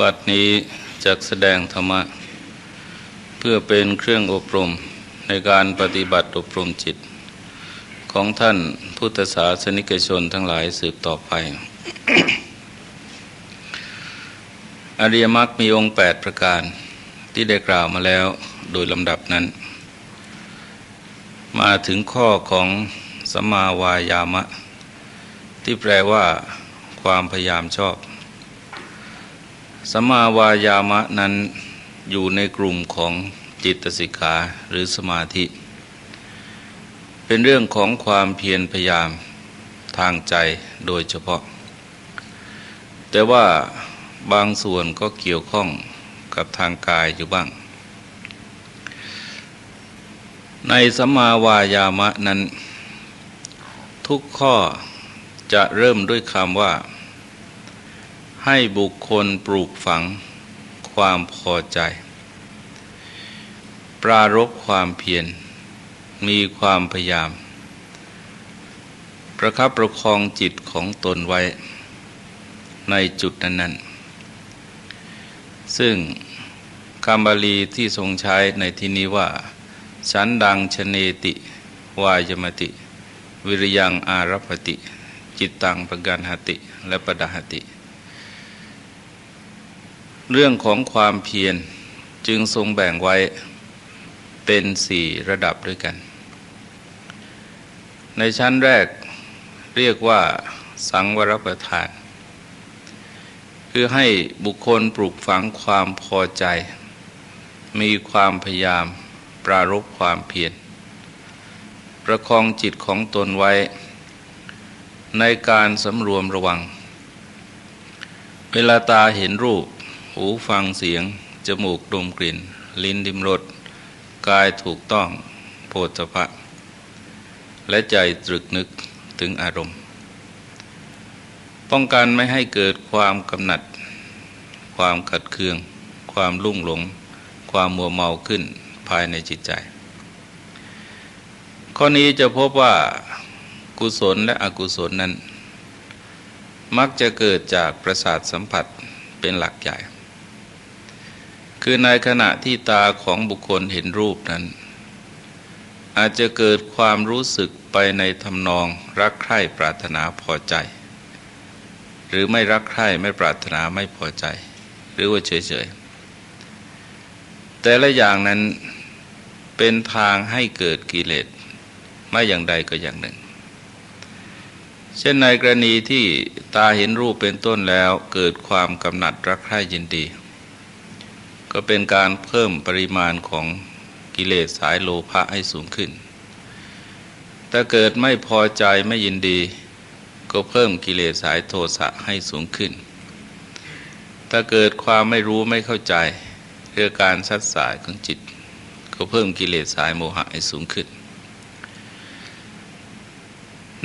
บัดนี้จักแสดงธรรมะ เพื่อเป็นเครื่องอบรมในการปฏิบัติอบรมจิต ของท่านพุทธศาสนิกชนทั้งหลายสืบต่อไป อริยมรรคมีองค์ 8 ประการที่ได้กล่าวมาแล้วโดยลำดับนั้น มาถึงข้อของสัมมาวายามะ ที่แปลว่าความพยายามชอบ สัมมาวายามะนั้นอยู่ในกลุ่มของจิตสิกขาหรือสมาธิ เป็นเรื่องของความเพียรพยายามทางใจโดยเฉพาะ แต่ว่าบางส่วนก็เกี่ยวข้องกับทางกายอยู่บ้าง ในสัมมาวายามะนั้น ทุกข้อจะเริ่มด้วยคำว่า ให้บุคคลปลูกฝังความพอใจ ปรารบความเพียร มีความพยายาม ประคับประคองจิตของตนไว้ ในจุดนั้น ๆ ซึ่งคำบาลีที่ทรงใช้ในที่นี้ว่า ฉันดังชเนติ วายมติ วิริยังอารัพติ จิตตังปกันหติ และปดหติ เรื่องของความเพียรจึงทรงแบ่งไว้เป็นสี่ระดับด้วยกัน ในชั้นแรกเรียกว่าสังวรประทาน คือให้บุคคลปลูกฝังความพอใจ มีความพยายามปรารบความเพียรประคองจิตของตนไว้ ในการสำรวมระวัง เวลาตาเห็นรูป หูฟังเสียง จมูกดมกลิ่น ลิ้นดิมรสกายถูกต้องโพธพะ และใจตรึกนึกถึงอารมณ์ ป้องกันไม่ให้เกิดความกำหนัด ความขัดเคือง ความลุ่งหลง ความมัวเมาขึ้นภายในจิตใจ ข้อนี้จะพบว่ากุศลและอกุศลนั้น มักจะเกิดจากประสาทสัมผัสเป็นหลักใหญ่ คือในขณะที่ตาของบุคคลเห็นรูปนั้น อาจจะเกิดความรู้สึกไปในทำนองรักใคร่ปรารถนาพอใจ หรือไม่รักใคร่ไม่ปรารถนาไม่พอใจ หรือว่าเฉยๆ แต่ละอย่างนั้นเป็นทางให้เกิดกิเลสไม่อย่างใดก็อย่างหนึ่ง เช่นในกรณีที่ตาเห็นรูปเป็นต้นแล้วเกิดความกำหนัดรักใคร่ยินดี ก็เป็นการเพิ่มปริมาณของกิเลสสายโลภะให้สูงขึ้น ถ้าเกิดไม่พอใจไม่ยินดี ก็เพิ่มกิเลสสายโทสะให้สูงขึ้น ถ้าเกิดความไม่รู้ไม่เข้าใจเรื่องการสัดสายของจิต ก็เพิ่มกิเลสสายโมหะให้สูงขึ้น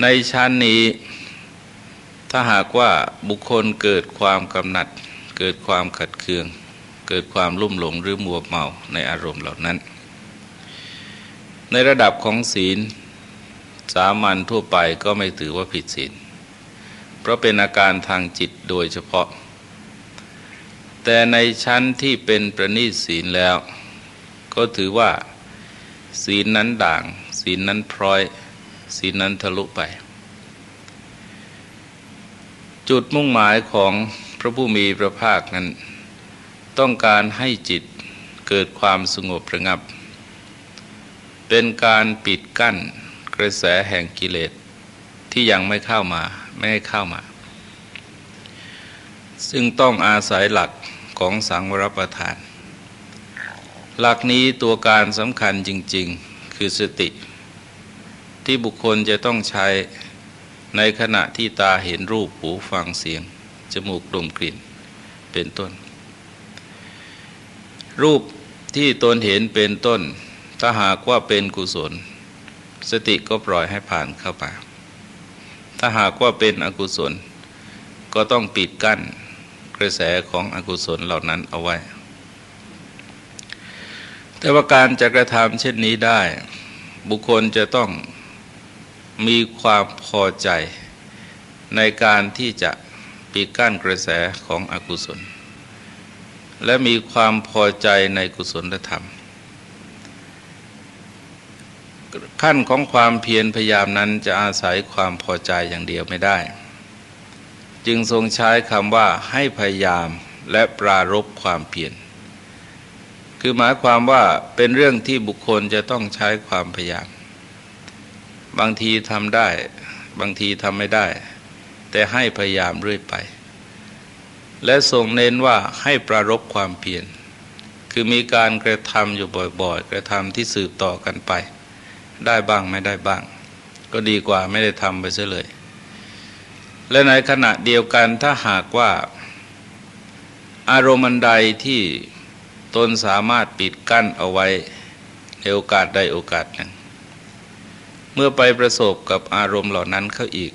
ในชั้นนี้ถ้าหากว่าบุคคลเกิดความกำหนัด เกิดความขัดเคือง เกิดความลุ่มหลงหรือมัวเมาในอารมณ์เหล่านั้น ในระดับของศีล สามัญทั่วไปก็ไม่ถือว่าผิดศีล เพราะเป็นอาการทางจิตโดยเฉพาะ แต่ในชั้นที่เป็นประณีตศีลแล้ว ก็ถือว่า ศีลนั้นด่าง ศีลนั้นพร้อย ศีลนั้นทะลุไป จุดมุ่งหมายของพระผู้มีพระภาคนั้น ต้องการให้จิตเกิดความสงบระงับ เป็นการปิดกั้นกระแสแห่งกิเลสที่ยังไม่เข้ามาไม่ให้เข้ามา ซึ่งต้องอาศัยหลักของสังวรประทาน หลักนี้ตัวการสำคัญจริง ๆ คือสติ ที่บุคคลจะต้องใช้ในขณะที่ตาเห็นรูปหูฟังเสียง จมูกดมกลิ่น เป็นต้น รูปที่ตนเห็นเป็นต้น ถ้าหากว่าเป็นกุศล สติก็ปล่อยให้ผ่านเข้าไปถ้าหากว่าเป็นอกุศล ก็ต้องปิดกั้นกระแสของอกุศลเหล่านั้นเอาไว้ แต่ว่าการจะกระทำเช่นนี้ได้ บุคคลจะต้องมีความพอใจในการที่จะปิดกั้นกระแสของอกุศล และมีความพอใจในกุศลธรรม ขั้นของความเพียรพยายามนั้นจะอาศัยความพอใจอย่างเดียวไม่ได้ จึงทรงใช้คำว่าให้พยายามและปรารบความเพียรคือหมายความว่าเป็นเรื่องที่บุคคลจะต้องใช้ความพยายาม บางทีทำได้ บางทีทำไม่ได้ แต่ให้พยายามเรื่อยไป และทรงเน้นว่าให้ปรารบความเพียรคือมีการกระทำอยู่บ่อยๆ กระทำที่สืบต่อกันไป ได้บ้างไม่ได้บ้าง ก็ดีกว่าไม่ได้ทำไปเสียเลย และในขณะเดียวกันถ้าหากว่า อารมณ์ใดที่ตนสามารถปิดกั้นเอาไว้ในโอกาสใดโอกาสหนึ่ง เมื่อไปประสบกับอารมณ์เหล่านั้นเข้าอีก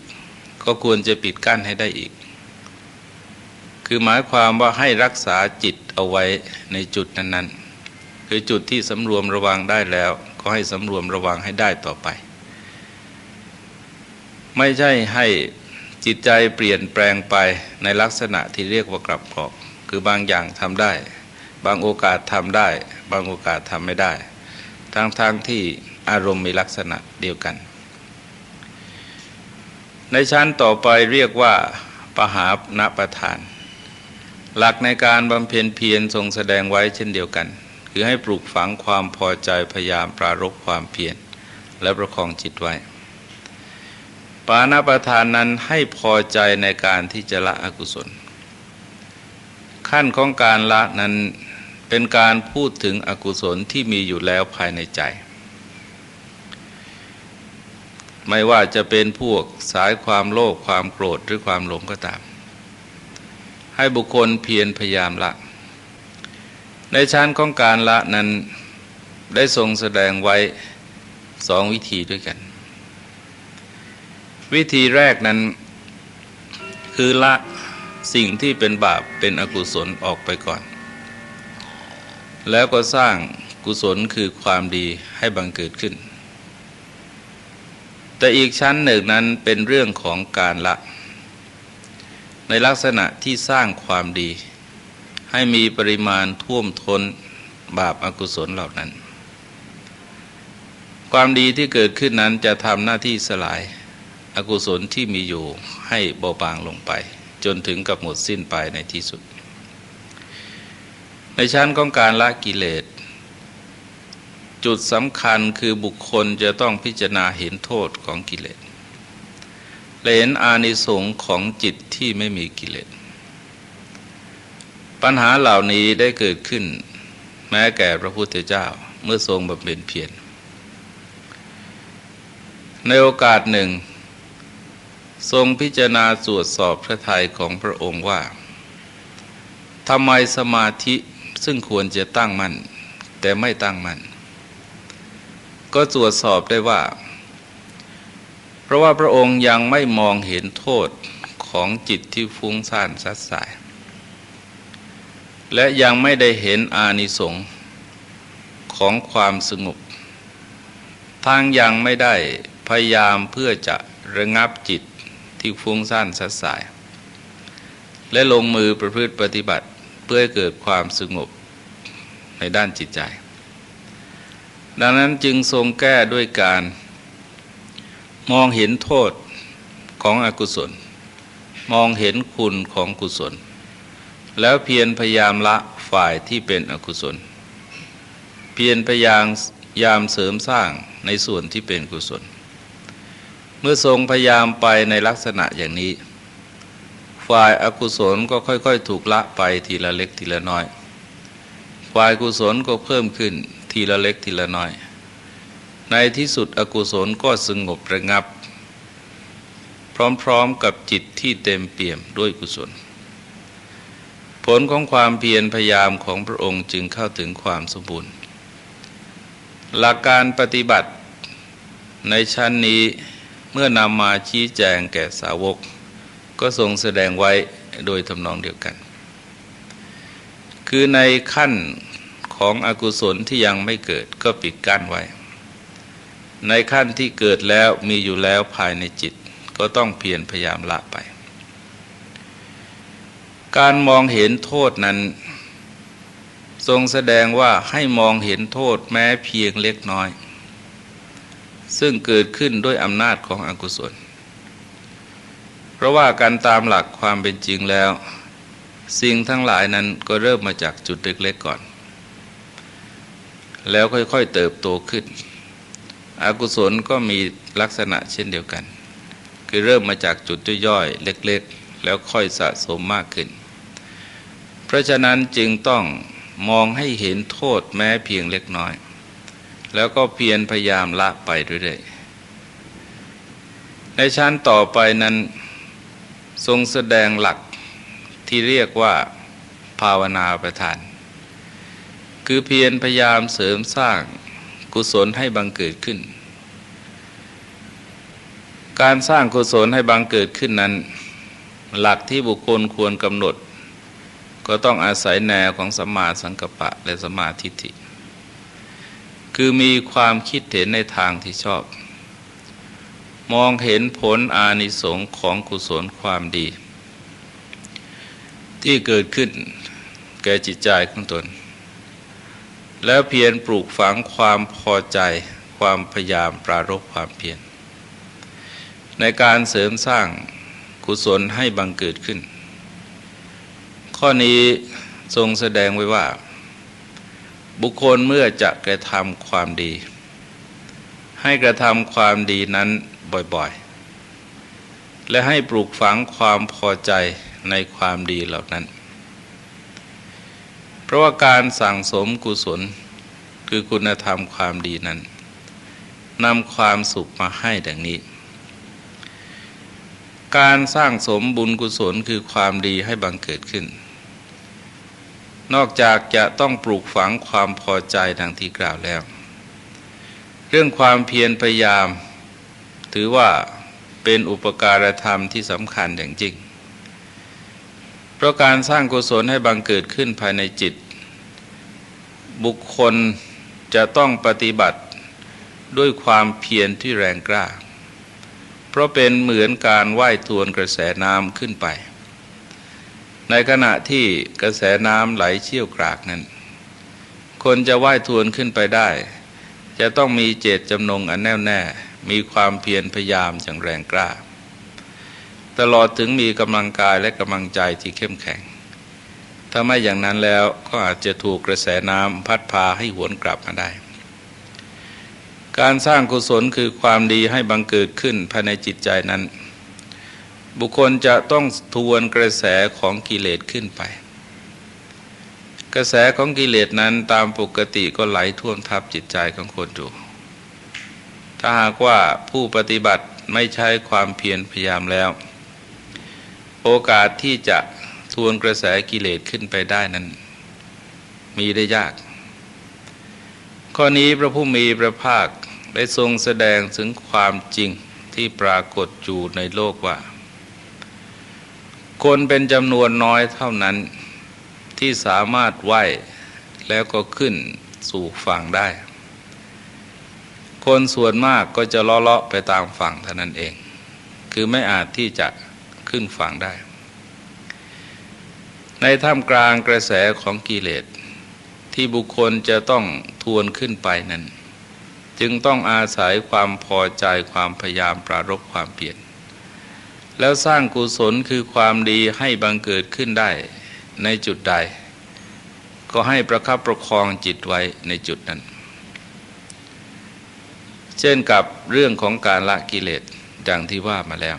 ก็ควรจะปิดกั้นให้ได้อีก คือหมายความว่าให้รักษาจิตเอาไว้ในจุดนั้นๆ คือจุดที่สำรวมระวังได้แล้ว ก็ให้สำรวมระวังให้ได้ต่อไป ไม่ใช่ให้จิตใจเปลี่ยนแปลงไปในลักษณะที่เรียกว่ากลับกรอกคือบางอย่างทำได้ บางโอกาสทำได้ บางโอกาสทำไม่ได้ ทั้งๆทที่อารมณ์มีลักษณะเดียวกัน ในชั้นต่อไปเรียกว่าปหาณประธาน หลักในการบำเพ็ญเพียรทรงแสดงไว้เช่นเดียวกัน คือให้ปลูกฝังความพอใจพยายามปรารบความเพียรและประคองจิตไว้ ปานาประธานนั้นให้พอใจในการที่จะละอกุศล ขั้นของการละนั้นเป็นการพูดถึงอกุศลที่มีอยู่แล้วภายในใจ ไม่ว่าจะเป็นพวกสายความโลภความโกรธหรือความหลงก็ตาม ให้บุคคลเพียรพยายามละ ในชั้นของการละนั้นได้ทรงแสดงไว้สองวิธีด้วยกัน วิธีแรกนั้น คือละสิ่งที่เป็นบาปเป็นอกุศลออกไปก่อน แล้วก็สร้างกุศลคือความดีให้บังเกิดขึ้น แต่อีกชั้นหนึ่งนั้นเป็นเรื่องของการละ ในลักษณะที่สร้างความดี ให้มีปริมาณท่วมท้นบาปอากุศลเหล่านั้น ความดีที่เกิดขึ้นนั้นจะทำหน้าที่สลายอากุศลที่มีอยู่ให้เบาบางลงไป จนถึงกับหมดสิ้นไปในที่สุด ในชั้นของการละกิเลสจุดสำคัญคือบุคคลจะต้องพิจารณาเห็นโทษของกิเลส เห็นอานิสงส์ของจิตที่ไม่มีกิเลส ปัญหาเหล่านี้ได้เกิดขึ้น แม้แก่พระพุทธเจ้าเมื่อทรงบำเพ็ญเพียร ในโอกาสหนึ่ง ทรงพิจารณาตรวจสอบพระทัยของพระองค์ว่าทำไมสมาธิซึ่งควรจะตั้งมั่น แต่ไม่ตั้งมั่น ก็ตรวจสอบได้ว่า ราะว่าพระองค์ยังไม่มองเห็นโทษของจิตที่ฟุ้งซ่านสัดสาย และยังไม่ได้เห็นอานิสงส์ของความสงบทางยังไม่ได้พยายามเพื่อจะระงับจิตที่ฟุ้งซ่านสัดสาย และลงมือประพฤติปฏิบัติเพื่อเกิดความสงบในด้านจิตใจ ดังนั้นจึงทรงแก้ด้วยการ มองเห็นโทษของอกุศล มองเห็นคุณของกุศล แล้วเพียรพยายามละฝ่ายที่เป็นอกุศล เพียรพยายามยามเสริมสร้างในส่วนที่เป็นกุศล เมื่อทรงพยายามไปในลักษณะอย่างนี้ ฝ่ายอากุศลก็ค่อยๆ ถูกละไปทีละเล็กทีละน้อย ฝ่ายกุศลก็เพิ่มขึ้นทีละเล็กทีละน้อย ในที่สุดอกุศลก็สงบระงับ พร้อมๆกับจิตที่เต็มเปี่ยมด้วยกุศล ผลของความเพียรพยายามของพระองค์จึงเข้าถึงความสมบูรณ์ หลักการปฏิบัติในชั้นนี้เมื่อนำมาชี้แจงแก่สาวก ก็ทรงแสดงไว้โดยทำนองเดียวกัน คือในขั้นของอกุศลที่ยังไม่เกิดก็ปิดกั้นไว้ ในขั้นที่เกิดแล้วมีอยู่แล้วภายในจิต ก็ต้องเพียรพยายามละไป การมองเห็นโทษนั้น ทรงแสดงว่าให้มองเห็นโทษแม้เพียงเล็กน้อย ซึ่งเกิดขึ้นด้วยอำนาจของอกุศล เพราะว่าการตามหลักความเป็นจริงแล้ว สิ่งทั้งหลายนั้นก็เริ่มมาจากจุดเล็กๆก่อน แล้วค่อยๆเติบโตขึ้น อกุศลก็มีลักษณะเช่นเดียวกัน คือเริ่มมาจากจุดย่อยๆเล็กๆ แล้วค่อยสะสมมากขึ้น เพราะฉะนั้นจึงต้องมองให้เห็นโทษแม้เพียงเล็กน้อย แล้วก็เพียรพยายามละไปเรื่อยๆในชั้นต่อไปนั้นทรงแสดงหลักที่เรียกว่าภาวนาประทาน คือเพียรพยายามเสริมสร้าง กุศลให้บังเกิดขึ้น การสร้างกุศลให้บังเกิดขึ้นนั้น หลักที่บุคคลควรกำหนด ก็ต้องอาศัยแนวของสัมมาสังกัปปะและสัมมาทิฏฐิ คือมีความคิดเห็นในทางที่ชอบ มองเห็นผลอานิสงของกุศลความดี ที่เกิดขึ้นแก่จิตใจของตน แล้วเพียรปลูกฝังความพอใจ ความพยายามปรารบความเพียรในการเสริมสร้างกุศลให้บังเกิดขึ้น ข้อนี้ทรงแสดงไว้ว่า บุคคลเมื่อจะกระทำความดี ให้กระทำความดีนั้นบ่อยๆ และให้ปลูกฝังความพอใจในความดีเหล่านั้น ราะว่าการสั่งสมกุศลคือคุณธรรมความดีนั้นนำความสุขมาให้ดังนี้ การสร้างสมบุญกุศลคือความดีให้บังเกิดขึ้น นอกจากจะต้องปลูกฝังความพอใจดังที่กล่าวแล้ว เรื่องความเพียรพยายาม ถือว่าเป็นอุปการธรรมที่สำคัญอย่างจริง เพราะการสร้างกุศลให้บังเกิดขึ้นภายในจิต บุคคลจะต้องปฏิบัติด้วยความเพียรที่แรงกล้า เพราะเป็นเหมือนการว่ายทวนกระแสน้ำขึ้นไป ในขณะที่กระแสน้ำไหลเชี่ยวกรากนั้น คนจะว่ายทวนขึ้นไปได้ จะต้องมีเจตจำนงอันแน่วแน่ มีความเพียรพยายามอย่างแรงกล้า ตลอดถึงมีกำลังกายและกำลังใจที่เข้มแข็ง ถ้าไม่อย่างนั้นแล้วก็อาจจะถูกกระแสน้ำพัดพาให้หวนกลับมาได้ การสร้างกุศลคือความดีให้บังเกิดขึ้นภายในจิตใจนั้น บุคคลจะต้องทวนกระแสของกิเลสขึ้นไป กระแสของกิเลสนั้นตามปกติก็ไหลท่วมทับจิตใจของคนอยู่ถ้าหากว่าผู้ปฏิบัติไม่ใช้ความเพียรพยายามแล้ว โอกาสที่จะ ทวนกระแสกิเลสขึ้นไปได้นั้น มีได้ยาก ข้อนี้พระผู้มีพระภาคได้ทรงแสดงถึงความจริงที่ปรากฏอยู่ในโลกว่า คนเป็นจำนวนน้อยเท่านั้นที่สามารถไหวแล้วก็ขึ้นสู่ฝั่งได้ คนส่วนมากก็จะล้อเลาะไปตามฝั่งเท่านั้นเอง คือไม่อาจที่จะขึ้นฝั่งได้ ในท่ามกลางกระแสของกิเลสที่บุคคลจะต้องทวนขึ้นไปนั้น จึงต้องอาศัยความพอใจความพยายามปรารบความเปลี่ยนแล้วสร้างกุศลคือความดีให้บังเกิดขึ้นได้ในจุดใด ก็ให้ประคับประคองจิตไว้ในจุดนั้น เช่นกับเรื่องของการละกิเลสดังที่ว่ามาแล้ว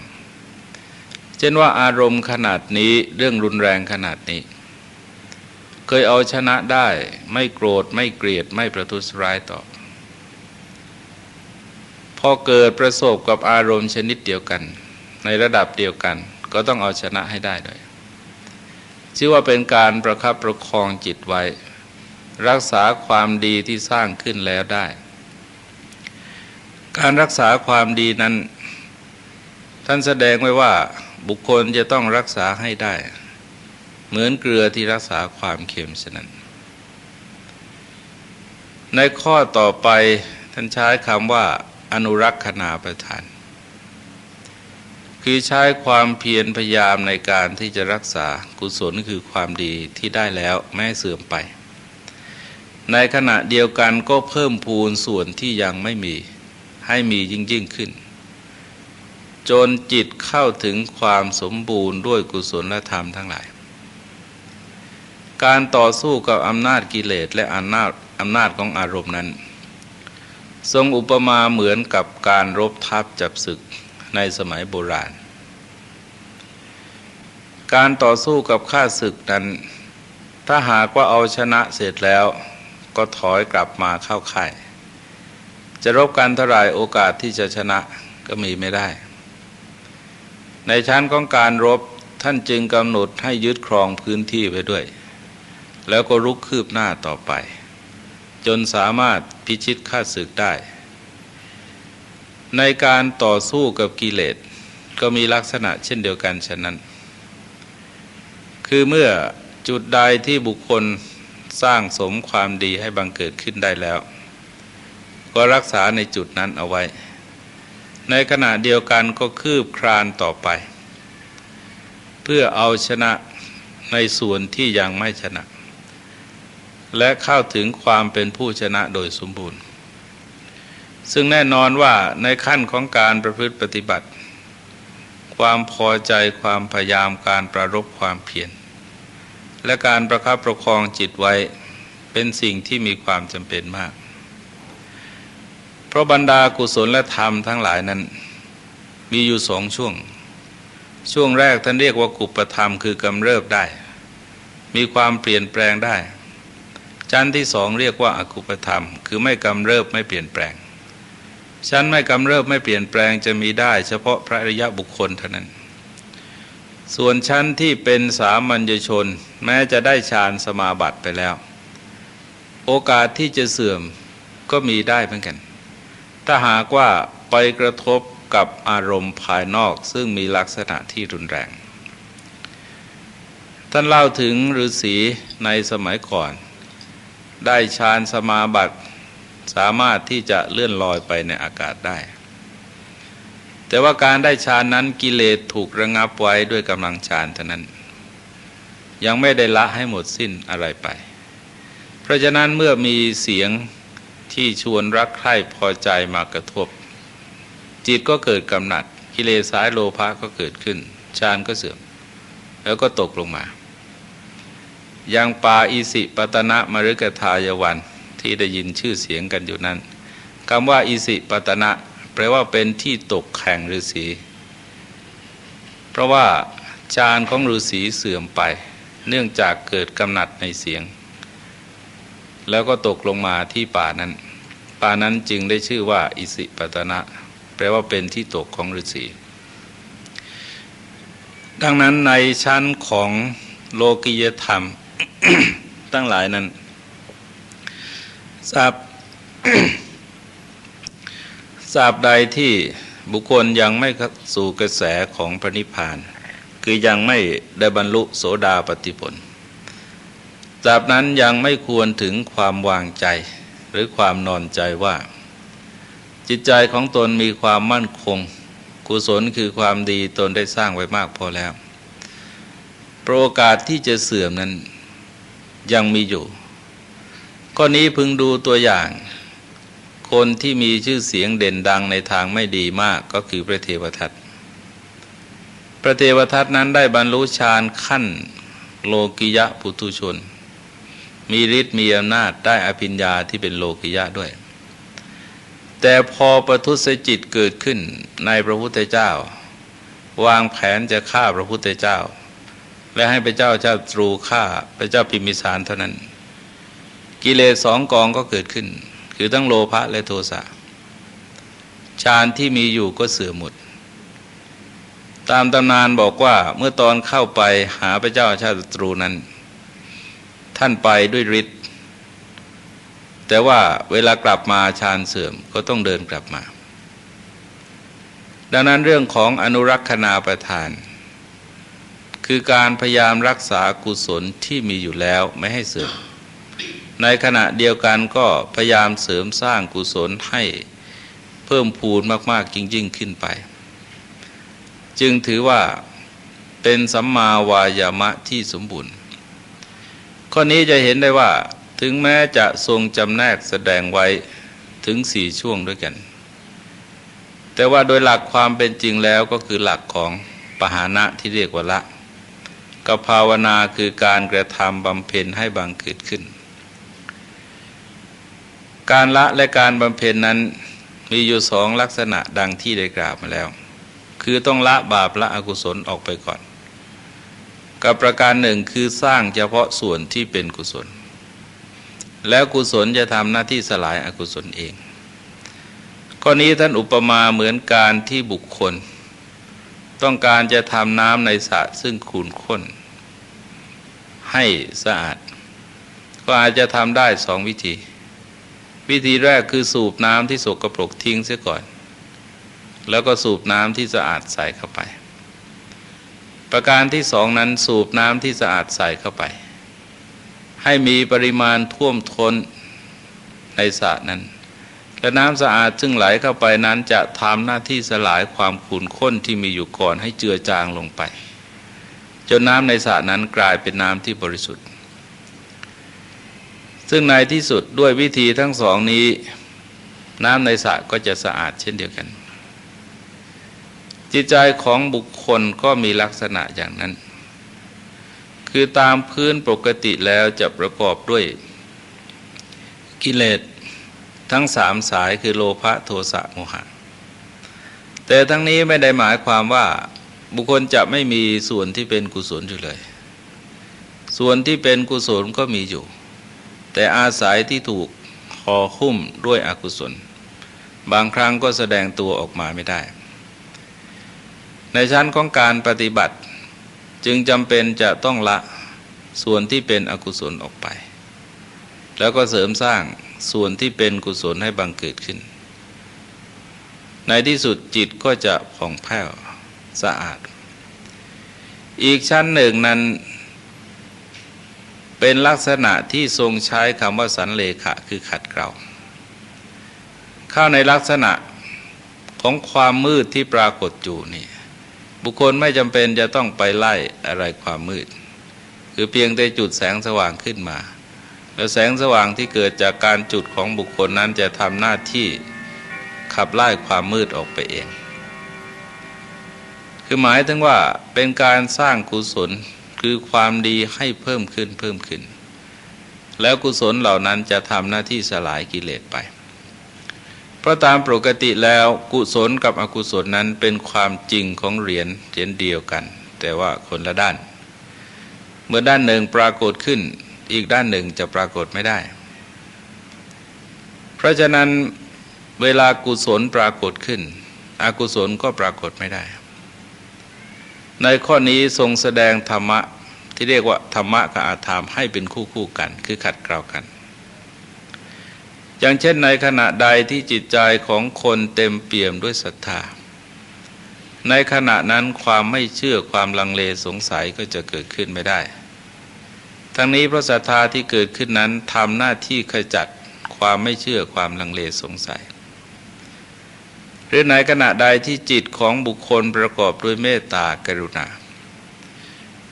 ช่นว่าอารมณ์ขนาดนี้เรื่องรุนแรงขนาดนี้ เคยเอาชนะได้ ไม่โกรธไม่เกลียดไม่ประทุษร้ายต่อ พอเกิดประสบกับอารมณ์ชนิดเดียวกัน ในระดับเดียวกัน ก็ต้องเอาชนะให้ได้ด้วยชื่อว่าเป็นการประคับประคองจิตไว้ รักษาความดีที่สร้างขึ้นแล้วได้ การรักษาความดีนั้น ท่านแสดงไว้ว่า บุคคลจะต้องรักษาให้ได้ เหมือนเกลือที่รักษาความเค็มฉะนั้น ในข้อต่อไปท่านใช้คำว่าอนุรักษณาประทาน คือใช้ความเพียรพยายามในการที่จะรักษากุศลคือความดีที่ได้แล้วไม่เสื่อมไป ในขณะเดียวกันก็เพิ่มพูนส่วนที่ยังไม่มีให้มียิ่งยิ่งขึ้น จนจิตเข้าถึงความสมบูรณ์ด้วยกุศลธรรมทั้งหลาย การต่อสู้กับอำนาจกิเลสและอำนาจอำนาจของอารมณ์นั้น ทรงอุปมาเหมือนกับการรบทัพจับศึกในสมัยโบราณ การต่อสู้กับข้าศึกนั้น ถ้าหากว่าเอาชนะเสร็จแล้วก็ถอยกลับมาเข้าค่าย จะรบกันเท่าไรโอกาสที่จะชนะก็มีไม่ได้ ในชั้นของการรบท่านจึงกำหนดให้ยึดครองพื้นที่ไปด้วย แล้วก็รุกคืบหน้าต่อไป จนสามารถพิชิตข้าศึกได้ ในการต่อสู้กับกิเลสก็มีลักษณะเช่นเดียวกันฉะนั้น คือเมื่อจุดใดที่บุคคลสร้างสมความดีให้บังเกิดขึ้นได้แล้ว ก็รักษาในจุดนั้นเอาไว้ ในขณะเดียวกันก็คืบครานต่อไป เพื่อเอาชนะในส่วนที่ยังไม่ชนะ และเข้าถึงความเป็นผู้ชนะโดยสมบูรณ์ ซึ่งแน่นอนว่าในขั้นของการประพฤติปฏิบัติ ความพอใจความพยายามการประรบความเพียรและการประคับประคองจิตไว้เป็นสิ่งที่มีความจำเป็นมาก เพราะบรรดากุศลและธรรมทั้งหลายนั้น มีอยู่สองช่วง ช่วงแรกท่านเรียกว่ากุปธรรมคือกำเริบได้ มีความเปลี่ยนแปลงได้ชั้นที่สองเรียกว่าอากุปธรรม คือไม่กำเริบไม่เปลี่ยนแปลง ชั้นไม่กำเริบไม่เปลี่ยนแปลงจะมีได้ เฉพาะพระอริยะบุคคลเท่านั้น ส่วนชั้นที่เป็นสามัญชน แม้จะได้ฌานสมาบัติไปแล้ว โอกาสที่จะเสื่อมก็มีได้เหมือนกัน ถ้าหากว่าไปกระทบกับอารมณ์ภายนอกซึ่งมีลักษณะที่รุนแรง ท่านเล่าถึงฤาษีในสมัยก่อน ได้ฌานสมาบัติสามารถที่จะเลื่อนลอยไปในอากาศได้ แต่ว่าการได้ฌานนั้นกิเลสถูกระงับไว้ด้วยกำลังฌานเท่านั้น ยังไม่ได้ละให้หมดสิ้นอะไรไป เพราะฉะนั้นเมื่อมีเสียง ที่ชวนรักใคร่พอใจมากระทบ จิตก็เกิดกำหนัดกิเลสสายโลภะก็เกิดขึ้นฌานก็เสื่อม แล้วก็ตกลงมาอย่างปาอิสิปตนะมฤกทายวันที่ได้ยินชื่อเสียงกันอยู่นั้นคำว่าอิสิปตนะ แปลว่าเป็นที่ตกแข่งฤาษีเพราะว่าฌานของฤาษีเสื่อมไป เนื่องจากเกิดกำหนัดในเสียง แล้วก็ตกลงมาที่ป่านั้น ป่านั้นจึงได้ชื่อว่า อิสิปตนะ แปลว่าเป็นที่ตกของฤาษีดังนั้นในชั้นของโลกิยธรรม ตั้งหลายนั้นทราบทราบใดที่บุคคลยังไม่สู่กระแสของพระนิพพาน คือยังไม่ได้บรรลุโสดาปติผล ตราบนั้นยังไม่ควรถึงความวางใจหรือความนอนใจว่า จิตใจของตนมีความมั่นคง กุศลคือความดีตนได้สร้างไว้มากพอแล้ว โอกาสที่จะเสื่อมนั้นยังมีอยู่ ข้อนี้พึงดูตัวอย่าง คนที่มีชื่อเสียงเด่นดังในทางไม่ดีมากก็คือพระเทวทัตพระเทวทัตนั้นได้บรรลุฌานขั้นโลกิยะปุถุชน มีฤทธิ์มีอำนาจได้อภิญญาที่เป็นโลกิยะด้วย แต่พอประทุษจิตเกิดขึ้นในพระพุทธเจ้า วางแผนจะฆ่าพระพุทธเจ้า และให้พระเจ้าเจ้าตรูฆ่าพระเจ้าพิมิสารเท่านั้น กิเลสสองกองก็เกิดขึ้น คือทั้งโลภะและโทสะฌานที่มีอยู่ก็เสื่อมหมด ตามตำนานบอกว่าเมื่อตอนเข้าไปหาพระเจ้าชาติตรูนั้น ท่านไปด้วยฤทธิ์แต่ว่าเวลากลับมาฌานเสื่อมก็ต้องเดินกลับมา ดังนั้นเรื่องของอนุรักษณาประทาน คือการพยายามรักษากุศลที่มีอยู่แล้วไม่ให้เสื่อม ในขณะเดียวกันก็พยายามเสริมสร้างกุศลให้เพิ่มพูนมากๆยิ่งๆขึ้นไป จึงถือว่าเป็นสัมมาวายามะที่สมบูรณ์ ข้อนี้จะเห็นได้ว่าถึงแม้จะทรงจำแนกแสดงไว้ถึงสี่ช่วงด้วยกัน แต่ว่าโดยหลักความเป็นจริงแล้วก็คือหลักของปหานะที่เรียกว่าละกับภาวนาคือการกระทำบำเพ็ญให้บังเกิดขึ้น การละและการบำเพ็ญนั้นมีอยู่สองลักษณะดังที่ได้กล่าวมาแล้ว คือต้องละบาปละอกุศลออกไปก่อน กับประการหนึ่งคือสร้างเฉพาะส่วนที่เป็นกุศล แล้วกุศลจะทำหน้าที่สลายอากุศลเองข้อนี้ท่านอุปมาเหมือนการที่บุคคล ต้องการจะทำน้ำในสระซึ่งขุ่นข้น ให้สะอาด ก็อาจจะทำได้สองวิธี วิธีแรกคือสูบน้ำที่สกปรกทิ้งเสียก่อน แล้วก็สูบน้ำที่สะอาดใส่เข้าไป ประการที่สองนั้นสูบน้ำที่สะอาดใส่เข้าไป ให้มีปริมาณท่วมท้นในสระนั้น และน้ำสะอาดซึ่งไหลเข้าไปนั้นจะทำหน้าที่สลายความขุ่นข้นที่มีอยู่ก่อนให้เจือจางลงไป จนน้ำในสระนั้นกลายเป็นน้ำที่บริสุทธิ์ ซึ่งในที่สุดด้วยวิธีทั้งสองนี้ น้ำในสระก็จะสะอาดเช่นเดียวกัน จิตใจของบุคคลก็มีลักษณะอย่างนั้น คือตามพื้นปกติแล้วจะประกอบด้วยกิเลสทั้งสามสายคือโลภะโทสะโมหะ แต่ทั้งนี้ไม่ได้หมายความว่าบุคคลจะไม่มีส่วนที่เป็นกุศลอยู่เลย ส่วนที่เป็นกุศลก็มีอยู่ แต่อาศัยที่ถูกคอคุ้มด้วยอกุศล บางครั้งก็แสดงตัวออกมาไม่ได้ ในชั้นของการปฏิบัติ จึงจำเป็นจะต้องละส่วนที่เป็นอกุศลออกไป แล้วก็เสริมสร้างส่วนที่เป็นกุศลให้บังเกิดขึ้น ในที่สุดจิตก็จะผ่องแผ้วสะอาด อีกชั้นหนึ่งนั้น เป็นลักษณะที่ทรงใช้คำว่าสันเลขะคือขัดเกลาเข้าในลักษณะของความมืดที่ปรากฏอยู่นี่ บุคคลไม่จำเป็นจะต้องไปไล่อะไรความมืด คือเพียงแต่จุดแสงสว่างขึ้นมา แล้วแสงสว่างที่เกิดจากการจุดของบุคคลนั้นจะทำหน้าที่ขับไล่ความมืดออกไปเอง คือหมายถึงว่าเป็นการสร้างกุศลคือความดีให้เพิ่มขึ้นเพิ่มขึ้น แล้วกุศลเหล่านั้นจะทำหน้าที่สลายกิเลสไป เพราะตามปกติแล้วกุศลกับอกุศลนั้นเป็นความจริงของเหรียญเหรียญเดียวกัน แต่ว่าคนละด้าน เมื่อด้านหนึ่งปรากฏขึ้น อีกด้านหนึ่งจะปรากฏไม่ได้ เพราะฉะนั้นเวลากุศลปรากฏขึ้น อกุศลก็ปรากฏไม่ได้ ในข้อนี้ทรงแสดงธรรมะที่เรียกว่าธรรมะกับอาธรรมให้เป็นคู่คู่กัน คือขัดเกลากัน อย่างเช่นในขณะใดที่จิตใจของคนเต็มเปี่ยมด้วยศรัทธา ในขณะนั้นความไม่เชื่อความลังเลสงสัยก็จะเกิดขึ้นไม่ได้ ทั้งนี้เพราะศรัทธาที่เกิดขึ้นนั้นทำหน้าที่ขจัดความไม่เชื่อความลังเลสงสัย หรือในขณะใดที่จิตของบุคคลประกอบด้วยเมตตากรุณา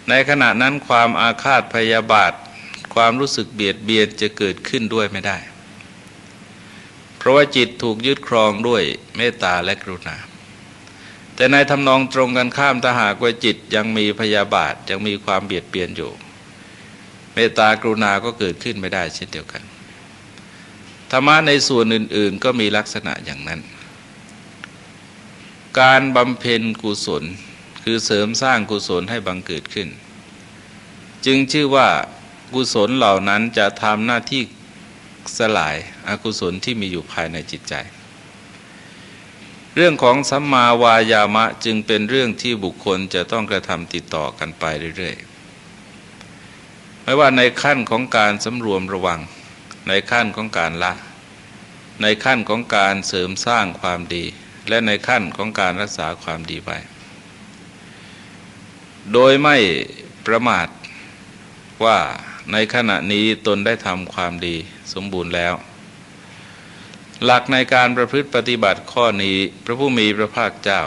ในขณะนั้นความอาฆาตพยาบาท ความรู้สึกเบียดเบียนจะเกิดขึ้นด้วยไม่ได้ เพราะว่าจิตถูกยึดครองด้วยเมตตาและกรุณา แต่ในทำนองตรงกันข้ามถ้าหากว่าจิตยังมีพยาบาทยังมีความเบียดเบียนอยู่ เมตตากรุณาก็เกิดขึ้นไม่ได้เช่นเดียวกันธรรมะในส่วนอื่น ๆ ก็มีลักษณะอย่างนั้น การบำเพ็ญกุศลคือเสริมสร้างกุศลให้บังเกิดขึ้น จึงชื่อว่ากุศลเหล่านั้นจะทำหน้าที่ สลายอากุศลที่มีอยู่ภายในจิตใจ เรื่องของสัมมาวายามะจึงเป็นเรื่องที่บุคคลจะต้องกระทำติดต่อกันไปเรื่อยๆ ไม่ว่าในขั้นของการสำรวมระวัง ในขั้นของการละ ในขั้นของการเสริมสร้างความดี และในขั้นของการรักษาความดีไป โดยไม่ประมาทว่า ในขณะนี้ตนได้ทำความดีสมบูรณ์แล้ว หลักในการประพฤติปฏิบัติข้อนี้พระผู้มีพระภาคเจ้า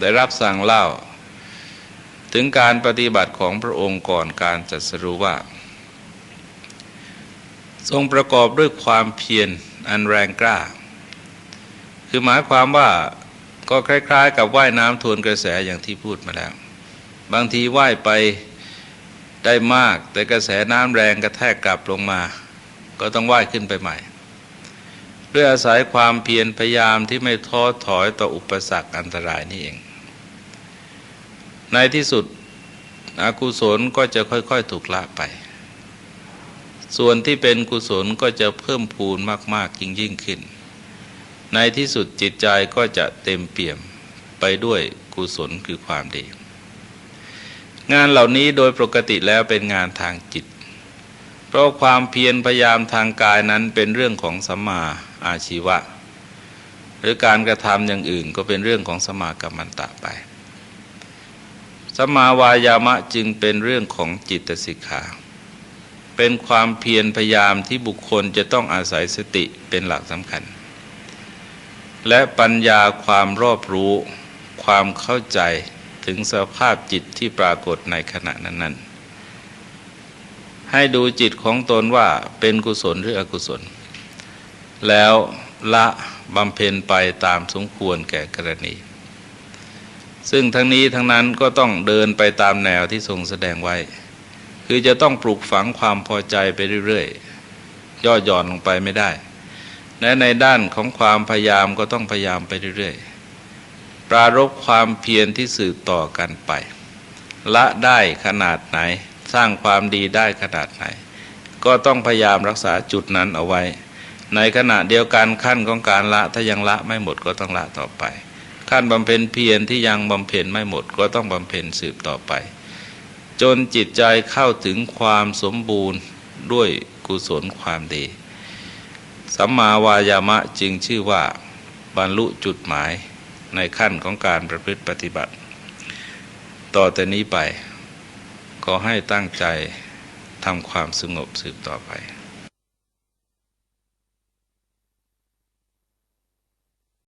ได้รับสั่งเล่า ถึงการปฏิบัติของพระองค์ก่อนการจัดสรุว่า ทรงประกอบด้วยความเพียรอันแรงกล้า คือหมายความว่าก็คล้าย ๆ กับว่ายน้ำทวนกระแสอย่างที่พูดมาแล้ว บางทีว่ายไป ได้มาก แต่กระแสน้ำแรงกระแทกกลับลงมา ก็ต้องว่ายขึ้นไปใหม่ ด้วยอาศัยความเพียรพยายามที่ไม่ท้อถอยต่ออุปสรรคอันตรายนี่เอง ในที่สุดอกุศลก็จะค่อยๆถูกละไป ส่วนที่เป็นกุศลก็จะเพิ่มพูนมากๆยิ่งยิ่งขึ้น ในที่สุดจิตใจก็จะเต็มเปี่ยมไปด้วยกุศลคือความดี งานเหล่านี้โดยปกติแล้วเป็นงานทางจิต เพราะความเพียรพยายามทางกายนั้นเป็นเรื่องของสัมมาอาชีวะ หรือการกระทำอย่างอื่นก็เป็นเรื่องของสมากัมมันตะไปสมาวายามะจึงเป็นเรื่องของจิตสิกขา เป็นความเพียรพยายามที่บุคคลจะต้องอาศัยสติเป็นหลักสำคัญ และปัญญาความรอบรู้ ความเข้าใจ ถึงสภาพจิตที่ปรากฏในขณะนั้น ๆ ให้ดูจิตของตนว่าเป็นกุศลหรืออกุศล แล้วละบำเพ็ญไปตามสมควรแก่กรณี ซึ่งทั้งนี้ทั้งนั้นก็ต้องเดินไปตามแนวที่ทรงแสดงไว้ คือจะต้องปลูกฝังความพอใจไปเรื่อยๆ ย่อหย่อนลงไปไม่ได้และในด้านของความพยายามก็ต้องพยายามไปเรื่อยๆ ปรารบความเพียรที่สืบต่อกันไป ละได้ขนาดไหน สร้างความดีได้ขนาดไหน ก็ต้องพยายามรักษาจุดนั้นเอาไว้ ในขณะเดียวกันขั้นของการละถ้ายังละไม่หมดก็ต้องละต่อไป ขั้นบำเพ็ญเพียรที่ยังบำเพ็ญไม่หมดก็ต้องบำเพ็ญสืบต่อไป จนจิตใจเข้าถึงความสมบูรณ์ด้วยกุศลความดี สัมมาวายามะจึงชื่อว่าบรรลุจุดหมาย ในขั้นของการประพฤติปฏิบัติ ต่อแต่นี้ไป ขอให้ตั้งใจทำความสงบสืบต่อไป